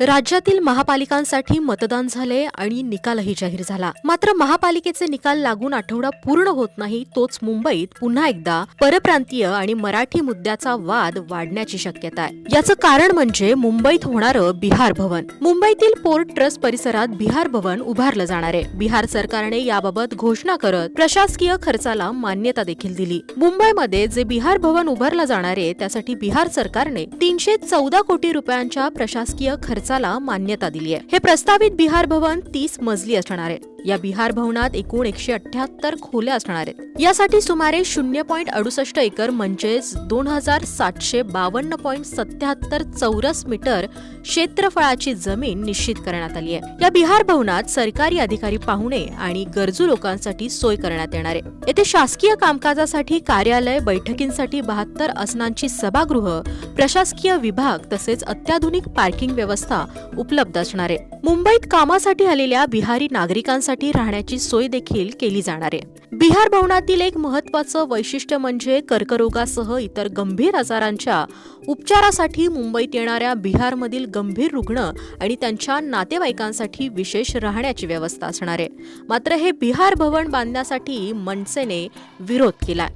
राज्यातील महापालिकांसाठी मतदान झाले आणि निकालही जाहीर झाला. मात्र महापालिकेचे निकाल लागून आठवडा पूर्ण होत नाही तोच मुंबईत पुन्हा एकदा परप्रांतीय आणि मराठी मुद्द्याचा वाद वाढण्याची शक्यता आहे. याचं कारण म्हणजे मुंबईत होणारं बिहार भवन. मुंबईतील पोर्ट ट्रस्ट परिसरात बिहार भवन उभारलं जाणार आहे. बिहार सरकारने याबाबत घोषणा करत प्रशासकीय खर्चाला मान्यता देखील दिली. मुंबईमध्ये जे बिहार भवन उभारलं जाणार आहे त्यासाठी बिहार सरकारने तीनशे चौदा कोटी रुपयांच्या प्रशासकीय खर्च खर्चाला मान्यता दिली आहे हे प्रस्तावित बिहार भवन तीस मजली असणार आहे. या बिहार भवनात एकूण एकशे अठ्याहत्तर खोल्या असणार आहेत. यासाठी सुमारे शून्य पॉईंट अडुसष्ट एकर म्हणजेच दोन हजार सातशे बावन्न पॉईंट सत्याहत्तर चौरस मीटर क्षेत्रफळाची जमीन निश्चित करण्यात आली आहे. या बिहार भवनात सरकारी अधिकारी पाहुणे आणि गरजू लोकांसाठी सोय करण्यात येणार आहे. येथे शासकीय कामकाजासाठी कार्यालय बैठकींसाठी बहात्तर आसनांची सभागृह प्रशासकीय विभाग तसेच अत्याधुनिक पार्किंग व्यवस्था उपलब्ध असणार आहे. मुंबईत कामासाठी आलेल्या बिहारी नागरिकांसाठी राहण्याची सोय देखील केली जाणार आहे. बिहार भवनातील एक महत्वाचं वैशिष्ट्य म्हणजे कर्करोगासह इतर गंभीर आजारांच्या उपचारासाठी मुंबईत येणाऱ्या बिहारमधील गंभीर रुग्ण आणि त्यांच्या नातेवाईकांसाठी विशेष राहण्याची व्यवस्था असणार आहे. मात्र हे बिहार भवन बांधण्यासाठी मनसेने विरोध केला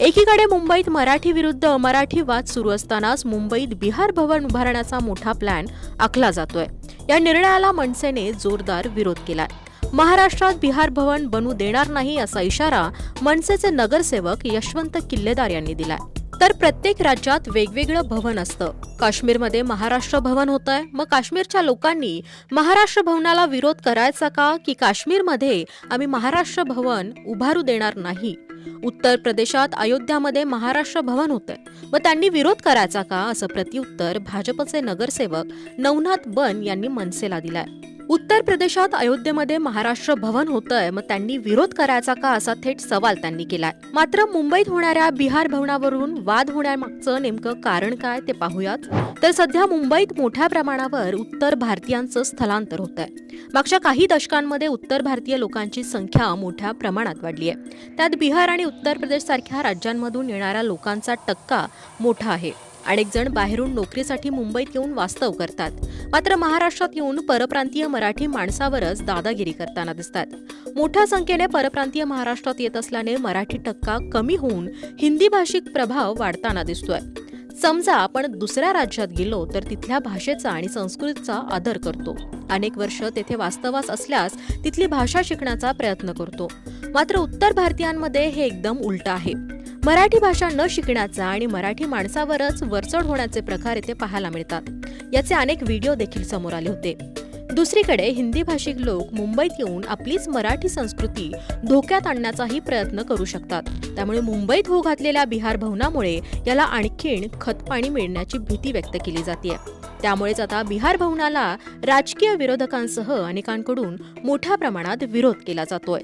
एकीकडे मुंबईत मराठी विरुद्ध अमराठी वाद सुरू असतानाच मुंबईत बिहार भवन उभारण्याचा मोठा प्लॅन आखला जातोय. या निर्णयाला मनसेने जोरदार विरोध केलाय. महाराष्ट्रात बिहार भवन बनू देणार नाही असा इशारा मनसेचे नगरसेवक यशवंत किल्लेदार यांनी दिलाय. तर प्रत्येक राज्यात वेगवेगळं भवन असतं. काश्मीरमध्ये महाराष्ट्र भवन होत आहे मग काश्मीरच्या लोकांनी महाराष्ट्र भवनाला विरोध करायचा का? की काश्मीरमध्ये आम्ही महाराष्ट्र भवन उभारू देणार नाही? उत्तर प्रदेशात अयोध्यामध्ये महाराष्ट्र भवन होतंय. व त्यांनी विरोध करायचा का? असं प्रत्युत्तर भाजपचे नगरसेवक नवनाथ बन यांनी मनसेला दिलाय. उत्तर प्रदेशात अयोध्येमध्ये महाराष्ट्र भवन होतंय. मग त्यांनी विरोध करायचा का असा थेट सवाल त्यांनी केलाय. मात्र मुंबईत होणाऱ्या बिहार भवनावरून वाद होण्यामागचं नेमकं कारण काय ते पाहूयात. तर सध्या मुंबईत मोठ्या प्रमाणावर उत्तर भारतीयांचं स्थलांतर होत आहे मागच्या काही दशकांमध्ये उत्तर भारतीय लोकांची संख्या मोठ्या प्रमाणात वाढली आहे त्यात बिहार आणि उत्तर प्रदेश सारख्या राज्यांमधून येणाऱ्या लोकांचा टक्का मोठा आहे. अनेक जण बाहेरून नोकरीसाठी मुंबईत येऊन वास्तव करतात. मात्र महाराष्ट्रात येऊन परप्रांतीय मराठी माणसावरच दादागिरी करताना दिसतात. मोठ्या संख्येने परप्रांतीय महाराष्ट्रात येत असल्याने मराठी टक्का कमी होऊन हिंदी भाषिक प्रभाव वाढताना दिसतोय. समजा आपण दुसऱ्या राज्यात गेलो तर तिथल्या भाषेचा आणि संस्कृतीचा आदर करतो. अनेक वर्ष तेथे वास्तवास असल्यास तिथली भाषा शिकण्याचा प्रयत्न करतो. मात्र उत्तर भारतीयांमध्ये हे एकदम उलट आहे. मराठी भाषा न शिकण्याचा आणि मराठी माणसावरच वरचढ होण्याचे प्रकार इथे पाहायला मिळतात. याचे अनेक व्हिडिओ देखील समोर आले होते. दुसरीकडे हिंदी भाषिक लोक मुंबईत येऊन आपलीच मराठी संस्कृती धोक्यात आणण्याचाही प्रयत्न करू शकतात. त्यामुळे मुंबईत होऊ घातलेल्या बिहार भवनामुळे याला आणखीन खतपाणी मिळण्याची भीती व्यक्त केली जाते त्यामुळेच आता बिहार भवनाला राजकीय विरोधकांसह अनेकांकडून मोठ्या प्रमाणात विरोध केला जातोय.